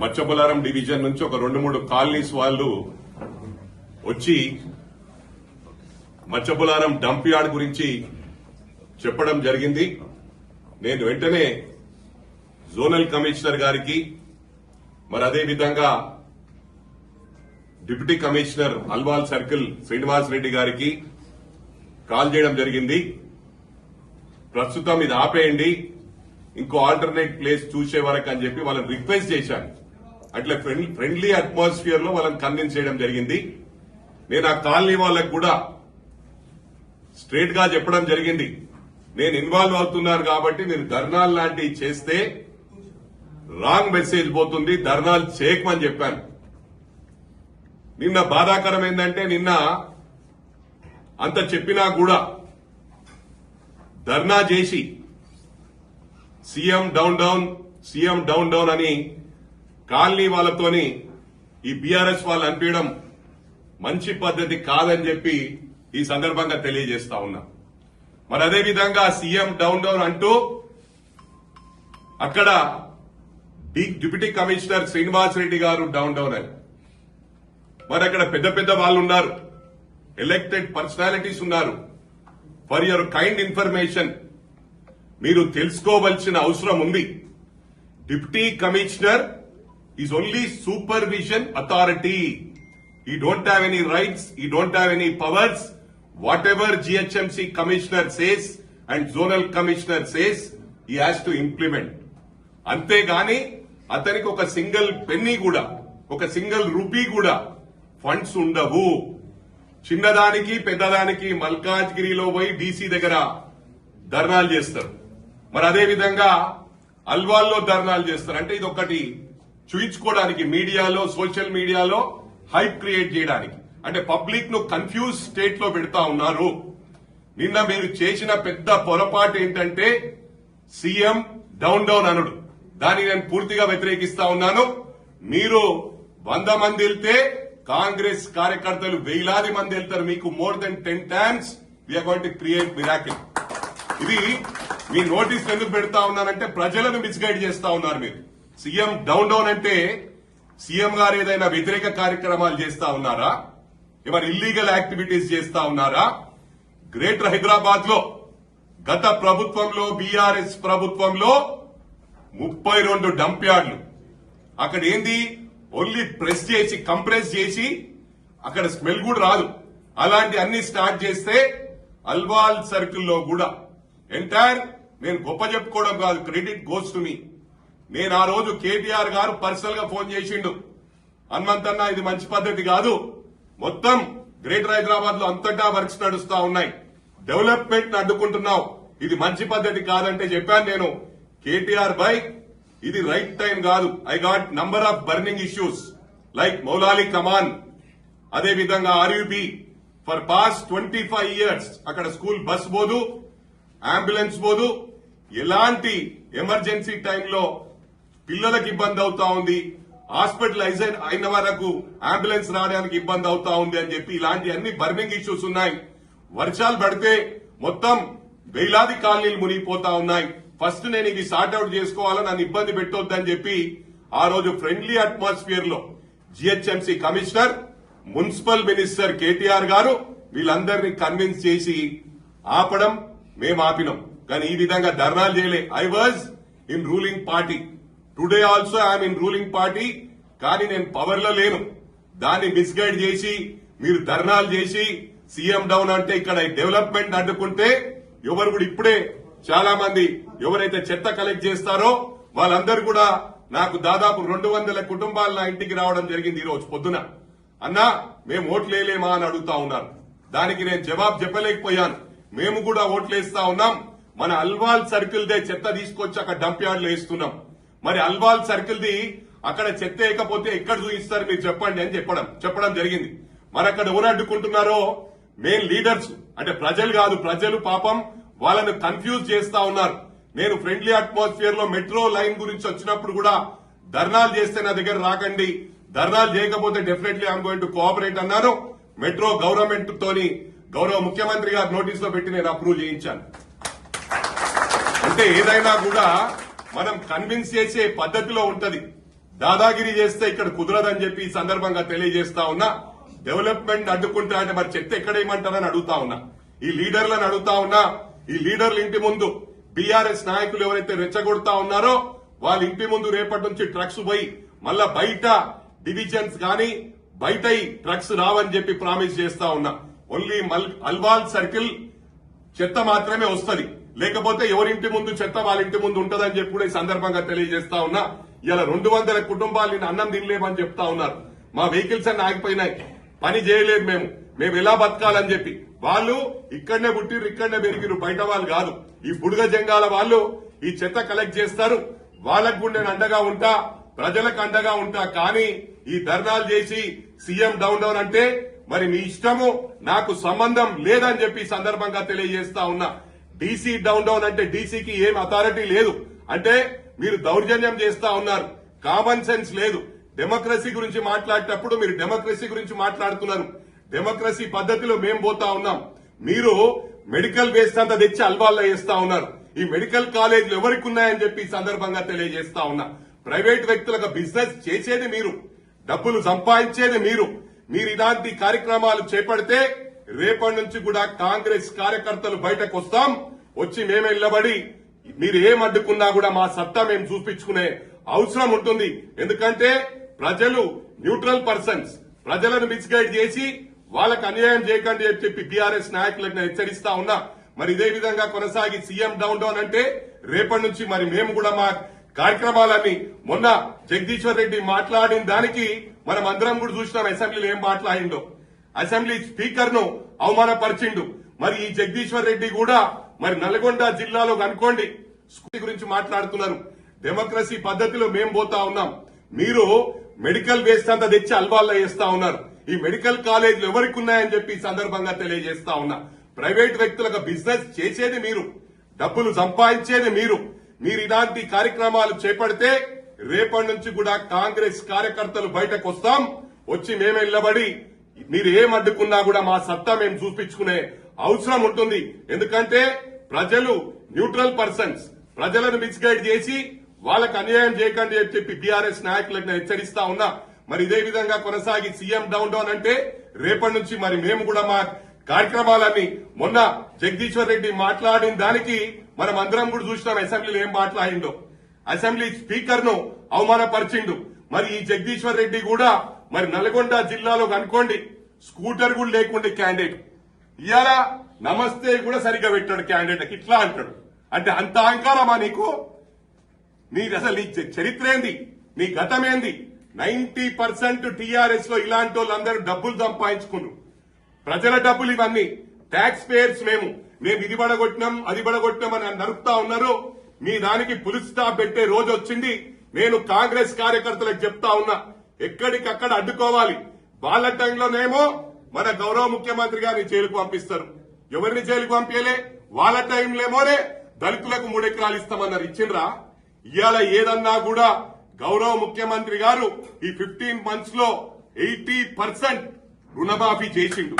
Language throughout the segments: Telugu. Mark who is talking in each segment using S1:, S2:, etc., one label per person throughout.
S1: మచ్చబులారం డివిజన్ నుంచి ఒక రెండు మూడు కాలనీస్ వాళ్ళు వచ్చి మచ్చబులారం డంప్ యార్డ్ గురించి చెప్పడం జరిగింది. నేను వెంటనే జోనల్ కమిషనర్ గారికి మరి అదే విధంగా deputy commissioner Alwal circle Srinivas Reddy గారికి కాల్ చేయడం జరిగింది. ప్రస్తుతం ఇది ఆపేయండి. ఇంకో ఆల్టర్నేట్ ప్లేస్ చూసే వరకు అని చెప్పి వాళ్ళని రిక్వెస్ట్ చేశాను. అట్లా ఫ్రెండ్లీ అట్మాస్ఫియర్లో వాళ్ళని కన్విన్స్ చేయడం జరిగింది. నేను ఆ కాలనీ వాళ్ళకు కూడా స్ట్రేట్గా చెప్పడం జరిగింది. నేను ఇన్వాల్వ్ అవుతున్నాను కాబట్టి మీరు ధర్నాలు లాంటివి చేస్తే రాంగ్ మెసేజ్ పోతుంది ధర్నాలు చేయకమని చెప్పాను. నిన్న బాధాకరం ఏంటంటే నిన్న అంత చెప్పినా కూడా ధర్నా చేసి CM down down CM down down అని కాలనీ వాళ్ళతోని ఈ బీఆర్ఎస్ వాళ్ళు అనిపించడం మంచి పద్ధతి కాదని చెప్పి ఈ సందర్భంగా తెలియజేస్తా ఉన్నా. మరి అదే విధంగా సీఎం డౌన్ డౌన్ అంటూ అక్కడ డిప్యూటీ కమిషనర్ శ్రీనివాస్ రెడ్డి గారు డౌన్ డౌన్ అని. మరి అక్కడ పెద్ద పెద్ద వాళ్ళు ఉన్నారు. ఎలక్టెడ్ పర్సనాలిటీస్ ఉన్నారు. ఫర్ యువర్ కైండ్ ఇన్ఫర్మేషన్ మీరు తెలుసుకోవలసిన అవసరం ఉంది. Deputy commissioner is only supervision authority he don't have any rights he don't have any powers whatever GHMC commissioner says and zonal commissioner says he has to implement అంతేగాని అతనికి ఒక సింగిల్ పెన్నీ కూడా ఒక సింగిల్ రూపీ కూడా ఫండ్స్ ఉండవు. చిన్నదానికి పెద్దదానికి మల్కాజ్గిరిలో పోయి డీసీ దగ్గర ధర్నాలు చేస్తారు. మరి అదే విధంగా అల్వాల్లో ధర్నాలు చేస్తారు. అంటే ఇది ఒకటి చూయించుకోవడానికి మీడియాలో సోషల్ మీడియాలో హైప్ క్రియేట్ చేయడానికి. అంటే పబ్లిక్ను కన్ఫ్యూజ్ స్టేట్లో పెడతా ఉన్నారు. నిన్న మీరు చేసిన పెద్ద పొరపాటు ఏంటంటే సీఎం డౌన్ డౌన్ అనుడు. దాన్ని నేను పూర్తిగా వ్యతిరేకిస్తా ఉన్నాను. మీరు వంద మంది వెళ్తే కాంగ్రెస్ కార్యకర్తలు వేలాది మంది వెళ్తారు. మీకు more than ten times we're going to create miracle ఇది మీ నోటీస్ ఎందుకు పెడతా ఉన్నానంటే ప్రజలను మిస్గైడ్ చేస్తా ఉన్నారు మీరు. సీఎం డౌన్ డౌన్ అంటే సీఎం గారు ఏదైనా వ్యతిరేక కార్యక్రమాలు చేస్తా ఉన్నారా? ఏమైనా ఇల్లీగల్ యాక్టివిటీస్ చేస్తా ఉన్నారా? గ్రేటర్ హైదరాబాద్లో గత ప్రభుత్వంలో బీఆర్ఎస్ ప్రభుత్వంలో ముప్పై రెండు డంప్ యార్డ్లు. అక్కడ ఏంది? ఓన్లీ ప్రెస్ చేసి కంప్రెస్ చేసి అక్కడ స్మెల్ కూడా రాదు. అలాంటి అన్ని స్టార్ట్ చేస్తే అల్వాల్ సర్కిల్లో కూడా. ఎంటైర్ నేను గొప్ప చెప్పుకోవడం కాదు. క్రెడిట్ గోస్ టు మీ నేను ఆ రోజు కేటీఆర్ గారు పర్సనల్గా ఫోన్ చేసిండు. హనుమంతన్న ఇది మంచి పద్ధతి కాదు. మొత్తం గ్రేటర్ హైదరాబాద్లో అంతటా వర్క్స్ నడుస్తా ఉన్నాయి. డెవలప్మెంట్ అడ్డుకుంటున్నావు. ఇది మంచి పద్ధతి కాదంటే చెప్పాను నేను. కేటీఆర్ బై ఇది రైట్ టైం కాదు. I got number of burning issues like Moulali Kaman అదే విధంగా RUB for past twenty five years అక్కడ స్కూల్ బస్ పోదు అంబులెన్స్ పోదు ఎలాంటి ఎమర్జెన్సీ టైంలో పిల్లలకు ఇబ్బంది అవుతా ఉంది హాస్పిటలైజ్ అయిన వరకు అంబులెన్స్ రావడానికి ఇబ్బంది అవుతా ఉంది అని చెప్పి ఇలాంటి అన్ని బర్నింగ్ ఇష్యూస్ ఉన్నాయి. వర్షాలు పడితే మొత్తం వేలాది కాలనీలు మునిగిపోతా ఉన్నాయి. ఫస్ట్ నేను ఇవి సార్ట్అవుట్ చేసుకోవాలని నన్ను ఇబ్బంది పెట్టొద్దని చెప్పి ఆ రోజు friendly అట్మాస్ఫియర్లో GHMC commissioner municipal minister KTR గారు వీళ్ళందరినీ కన్విన్స్ చేసి ఆపడం మేము ఆపినాం. కానీ ఈ విధంగా ధర్నాలు చేయలే. I was in ruling party today also I'm in ruling party కానీ నేను పవర్లో లేను. దాన్ని మిస్గైడ్ చేసి మీరు ధర్నాలు చేసి సీఎం డౌన్ అంటే ఇక్కడ డెవలప్మెంట్ అడ్డుకుంటే ఎవరు కూడా ఇప్పుడే చాలా మంది ఎవరైతే చెత్త కలెక్ట్ చేస్తారో వాళ్ళందరూ కూడా నాకు దాదాపు రెండు వందల కుటుంబాలు నా ఇంటికి రావడం జరిగింది ఈ రోజు పొద్దున. అన్నా మేము ఓట్లు వేయలేమా అని అడుగుతా ఉన్నారు. దానికి నేను జవాబు చెప్పలేకపోయాను. మేము కూడా ఓట్లు వేస్తా ఉన్నాం. మన అల్వాల్ సర్కిల్ దే చెత్త తీసుకొచ్చి అక్కడ డంప్ యార్డ్లు వేస్తున్నాం. మరి అల్వాల్ సర్కిల్ ది అక్కడ చెత్త వేయకపోతే ఎక్కడ చూపిస్తారు మీరు చెప్పండి అని చెప్పడం చెప్పడం జరిగింది. మరి అక్కడ ఎవరు అడ్డుకుంటున్నారో మెయిన్ లీడర్స్ అంటే ప్రజలు కాదు ప్రజలు పాపం వాళ్ళను కన్ఫ్యూజ్ చేస్తా ఉన్నారు. నేను ఫ్రెండ్లీ అట్మాస్ఫియర్లో మెట్రో లైన్ గురించి వచ్చినప్పుడు కూడా ధర్నాలు చేస్తే నా దగ్గర రాకండి. ధర్నాలు చేయకపోతే definitely I'm going to cooperate అన్నారు మెట్రో గవర్నమెంట్ తోని గౌరవ ముఖ్యమంత్రి గారు నోటీసులో పెట్టి నేను అప్రూవ్ చేయించాను. అంటే ఏదైనా కూడా మనం కన్విన్స్ చేసే పద్ధతిలో ఉంటది. దాదాగిరి చేస్తే ఇక్కడ కుదరదని చెప్పి ఈ సందర్భంగా తెలియజేస్తా ఉన్నా. డెవలప్మెంట్ అడ్డుకుంటా అంటే మరి చెత్త ఎక్కడేయమంటారని అడుగుతా ఉన్నా. ఈ లీడర్లను అడుగుతా ఉన్నా. ఈ లీడర్ల ఇంటి ముందు బీఆర్ఎస్ నాయకులు ఎవరైతే రెచ్చగొడతా ఉన్నారో వాళ్ళ ఇంటి ముందు రేపటి నుంచి ట్రక్స్ పోయి మళ్ళా బయట డివిజన్స్ గాని బయట ట్రక్స్ రావని చెప్పి ప్రామిస్ చేస్తా ఉన్నా. ఓన్లీ మల్- అల్వాల్ సర్కిల్ చెత్త మాత్రమే వస్తుంది. లేకపోతే ఎవరింటి ముందు చెత్త వాళ్ళ ఇంటి ముందు ఉంటదని చెప్పి కూడా ఈ సందర్భంగా తెలియజేస్తా ఉన్నా. ఇలా రెండు వందల కుటుంబాలు నేను అన్నం తినలేమని చెప్తా ఉన్నారు. మా వెహికల్స్ అన్ని ఆగిపోయినాయి. పని చేయలేదు మేము. మేము ఎలా బతకాలని చెప్పి. వాళ్ళు ఇక్కడనే పుట్టిరు ఇక్కడనే పెరిగిరు బయట వాళ్ళు కాదు. ఈ బుడుగ జంగాల వాళ్ళు ఈ చెత్త కలెక్ట్ చేస్తారు. వాళ్ళకు కూడా నేను అండగా ఉంటా. ప్రజలకు అండగా ఉంటా. కానీ ఈ ధర్నాలు చేసి సీఎం డౌన్ డౌన్ అంటే మరి మీ ఇష్టము నాకు సంబంధం లేదని చెప్పి సందర్భంగా తెలియజేస్తా ఉన్నా. డీసీ డౌన్ డౌన్ అంటే డీసీకి ఏం అథారిటీ లేదు. అంటే మీరు దౌర్జన్యం చేస్తా ఉన్నారు. కామన్ సెన్స్ లేదు. డెమోక్రసీ గురించి మాట్లాడేటప్పుడు మీరు డెమోక్రసీ గురించి మాట్లాడుతున్నారు. డెమోక్రసీ పద్ధతిలో మేం పోతా ఉన్నాం. మీరు మెడికల్ వేస్ట్ అంతా తెచ్చి అల్వాల్లో వేస్తా ఉన్నారు. ఈ మెడికల్ కాలేజీలు ఎవరికి ఉన్నాయని చెప్పి సందర్భంగా తెలియజేస్తా ఉన్నా. ప్రైవేట్ వ్యక్తులకు బిజినెస్ చేసేది మీరు. డబ్బులు సంపాదించేది మీరు. మీరు ఇలాంటి కార్యక్రమాలు చేపడితే రేపటి నుంచి కూడా కాంగ్రెస్ కార్యకర్తలు బయటకు వస్తాం. వచ్చి మేము నిలబడి మీరు ఏం అడ్డుకున్నా కూడా మా సత్తా మేము చూపించుకునే అవసరం ఉంటుంది. ఎందుకంటే ప్రజలు న్యూట్రల్ పర్సన్స్. ప్రజలను మిస్గైడ్ చేసి వాళ్ళకు అన్యాయం చేయకండి అని చెప్పి బీఆర్ఎస్ నాయకులకు నేను హెచ్చరిస్తా ఉన్నా. మరి ఇదే విధంగా కొనసాగి సీఎం డౌన్ డౌన్ అంటే రేపటి నుంచి మరి మేము కూడా మా కార్యక్రమాలన్నీ. మొన్న జగదీశ్వర్ రెడ్డి మాట్లాడిన దానికి మనం అందరం కూడా చూసినాం అసెంబ్లీలో ఏం మాట్లాడిండో. అసెంబ్లీ స్పీకర్ను అవమానపరిచిండు. మరి ఈ జగదీశ్వర్ రెడ్డి కూడా మరి నల్గొండ జిల్లాలో అనుకోండి స్కూల్ గురించి మాట్లాడుతున్నారు. డెమోక్రసీ పద్ధతిలో మేం పోతా ఉన్నాం. మీరు మెడికల్ వేస్ట్ అంతా తెచ్చి అల్వాల్లో వేస్తా ఉన్నారు. ఈ మెడికల్ కాలేజీలు ఎవరికి ఉన్నాయని చెప్పి సందర్భంగా తెలియజేస్తా ఉన్నా. ప్రైవేట్ వ్యక్తులకు బిజినెస్ చేసేది మీరు. డబ్బులు సంపాదించేది మీరు. మీరు ఇలాంటి కార్యక్రమాలు చేపడితే రేపటి నుంచి కూడా కాంగ్రెస్ కార్యకర్తలు బయటకు వస్తాం. వచ్చి మేమే నిలబడి మీరు ఏం అడ్డుకున్నా కూడా మా సత్తా మేము చూపించుకునే అవసరం ఉంటుంది. ఎందుకంటే ప్రజలు న్యూట్రల్ పర్సన్స్. ప్రజలను మిస్గైడ్ చేసి వాళ్ళకు అన్యాయం చేయకండి అని చెప్పి బీఆర్ఎస్ నాయకులకు హెచ్చరిస్తా ఉన్నా. మరి ఇదే విధంగా కొనసాగి సీఎం డౌన్ డౌన్ అంటే రేపటి నుంచి మరి మేము కూడా మా కార్యక్రమాలన్నీ మొన్న జగదీశ్వర్ రెడ్డి మాట్లాడిన దానికి మనం అందరం కూడా చూసినాం అసెంబ్లీలో ఏం మాట్లాడిండో అసెంబ్లీ స్పీకర్ను అవమానపరిచిండు. మరి ఈ జగదీశ్వర్ రెడ్డి కూడా మరి నల్గొండ జిల్లాలో కనుకోండి స్కూటర్ కూడా లేకుండే క్యాండిడేట్. ఇవాళ నమస్తే కూడా సరిగ్గా పెట్టాడు క్యాండిడేట్ ఇట్లా అంటాడు. అంటే అంత అహంకారమా నీకు? నీ అసలు నీ చరిత్ర ఏంది? నీ గతం ఏంది? నైన్టీ పర్సెంట్ టీఆర్ఎస్లో ఇలాంటి వాళ్ళందరూ డబ్బులు సంపాదించుకున్నారు. ప్రజల డబ్బులు ఇవన్నీ. ట్యాక్స్ పేయర్స్ మేము. మేము ఇది పడగొట్టినాం అది పడగొట్టినాం అని నరుపుతా ఉన్నారు. మీ దానికి పులిస్ స్టాప్ పెట్టే రోజు వచ్చింది. నేను కాంగ్రెస్ కార్యకర్తలకు చెప్తా ఉన్నా ఎక్కడికక్కడ అడ్డుకోవాలి. వాళ్ళ టైంలోనేమో మన గౌరవ ముఖ్యమంత్రి గారిని జైలుకు పంపిస్తారు. ఎవరిని జైలుకు పంపించలే వాళ్ళ టైంలోమోనే దళితులకు మూడెకరాలు ఇస్తామన్నారు. ఇచ్చిండ్రా? ఇవాళ ఏదన్నా కూడా గౌరవ ముఖ్యమంత్రి గారు ఈ ఫిఫ్టీన్ మంత్స్లో ఎయిటీ పర్సెంట్ రుణమాఫీ చేసిండు.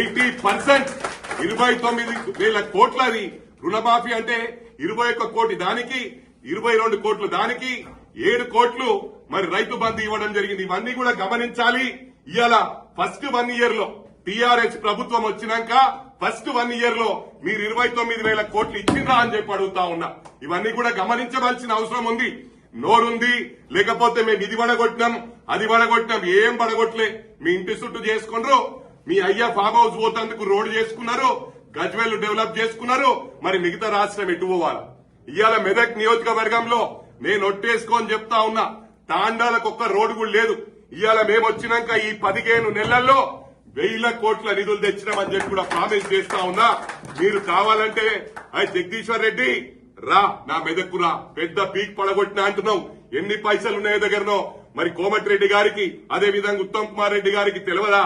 S1: ఎయిటీ పర్సెంట్ ఇరవై తొమ్మిది వేల కోట్లది రుణమాఫీ అంటే ఇరవై ఒక్క కోటి దానికి ఇరవై రెండు కోట్లు దానికి ఏడు కోట్లు మరి రైతు బంధు ఇవ్వడం జరిగింది. ఇవన్నీ కూడా గమనించాలి. ఇవాళ ఫస్ట్ వన్ ఇయర్లో టిఆర్ఎస్ ప్రభుత్వం వచ్చినాక ఫస్ట్ వన్ ఇయర్లో మీరు ఇరవై తొమ్మిది వేల కోట్లు ఇచ్చిండ్రా అని చెప్పి అడుగుతా ఉన్నా. ఇవన్నీ కూడా గమనించవలసిన అవసరం ఉంది. నోరుంది. లేకపోతే మేము ఇది పడగొట్టినాం అది పడగొట్టినాం ఏం పడగొట్టలే మీ ఇంటి చుట్టూ చేసుకుండ్రు. మీ అయ్యా ఫామ్ హౌస్ పోతందుకు రోడ్డు చేసుకున్నారు గజ్వేల్ డెవలప్ చేసుకున్నారు మరి మిగతా రాష్ట్రం ఎటు పోవాలి? ఇవాళ మెదక్ నియోజకవర్గంలో నేను ఒట్టేసుకొని చెప్తా ఉన్నా తాండాలకు ఒక్క రోడ్డు కూడా లేదు. ఇవాళ మేము వచ్చినాక ఈ పదిహేను నెలల్లో వేల కోట్ల నిధులు తెచ్చినామని చెప్పి కూడా ప్రామిస్ చేస్తా ఉన్నా. మీరు కావాలంటే అది జగదీశ్వర్ రెడ్డి రా నా మెదక్కు రా. పెద్ద పీక్ పడగొట్టినా అంటున్నావు. ఎన్ని పైసలు ఉన్నాయో దగ్గరనో. మరి కోమటిరెడ్డి గారికి అదే విధంగా ఉత్తమ్ కుమార్ రెడ్డి గారికి తెలియదా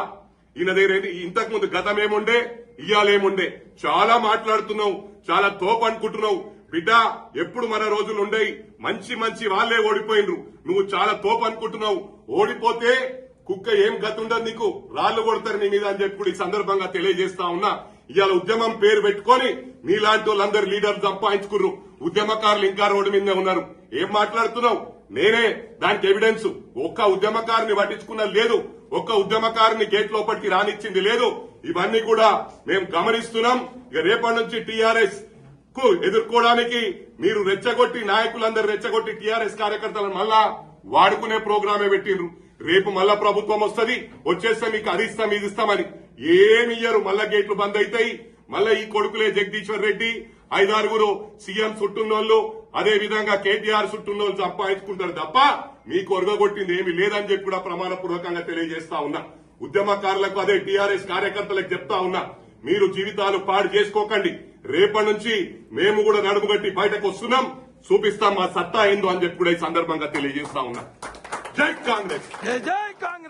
S1: ఈయన దగ్గర ఇంతకు ముందు గతం ఏముండే ఇయ్యాలేముండే. చాలా మాట్లాడుతున్నావు చాలా తోపు అనుకుంటున్నావు బిడ్డ ఎప్పుడు మన రోజులు ఉండేవి మంచి మంచి వాళ్ళే ఓడిపోయినరు. నువ్వు చాలా తోపు అనుకుంటున్నావు ఓడిపోతే కుక్క ఏం గతి ఉండదు నీకు. రాళ్ళు కొడతారు నీ మీద అని చెప్పి కూడా ఈ సందర్భంగా తెలియజేస్తా ఉన్నా. ఇవాళ ఉద్యమం పేరు పెట్టుకొని నీలాంటి వాళ్ళందరూ లీడర్లు సంపాదించుకున్నారు ఉద్యమకారులు ఇంకా రోడ్డు మీదనే ఉన్నారు. ఏం మాట్లాడుతున్నావు? నేనే దానికి ఎవిడెన్స్. ఒక్క ఉద్యమకారుని పట్టించుకున్నా లేదు. ఒక్క ఉద్యమకారుని గేట్ లోపలికి రానిచ్చింది లేదు. ఇవన్నీ కూడా మేము గమనిస్తున్నాం. ఇక రేపటి నుంచి టీఆర్ఎస్కు ఎదుర్కోవడానికి మీరు రెచ్చగొట్టి నాయకులందరూ రెచ్చగొట్టి టీఆర్ఎస్ కార్యకర్తలను మళ్ళా వాడుకునే ప్రోగ్రామే పెట్టిండ్రు. రేపు మళ్ళా ప్రభుత్వం వస్తుంది. వచ్చేస్తే మీకు అది ఇస్తాం ఇది ఇస్తామని ఏమి ఇయ్యరు. మళ్ళా గేట్లు బంద్ అవుతాయి మళ్ళా ఈ కొడుకులే జగదీశ్వర్ రెడ్డి ఐదారుగురు సీఎం చుట్టున్నోళ్ళు అదే విధంగా కేటీఆర్ చుట్టూ సంపాదించుకుంటారు తప్ప మీకు ఒరగొట్టింది ఏమి లేదని చెప్పి కూడా ప్రమాణపూర్వకంగా తెలియజేస్తా ఉన్నా. ఉద్యమకారులకు అదే టీఆర్ఎస్ కార్యకర్తలకు చెప్తా ఉన్నా. మీరు జీవితాలు పాడు చేసుకోకండి. రేపటి నుంచి మేము కూడా నడుముగట్టి బయటకు వస్తున్నాం. చూపిస్తాం మా సత్తా ఏందో అని చెప్పి కూడా ఈ సందర్భంగా తెలియజేస్తా ఉన్నా. జై కాంగ్రెస్.
S2: జై కాంగ్రెస్.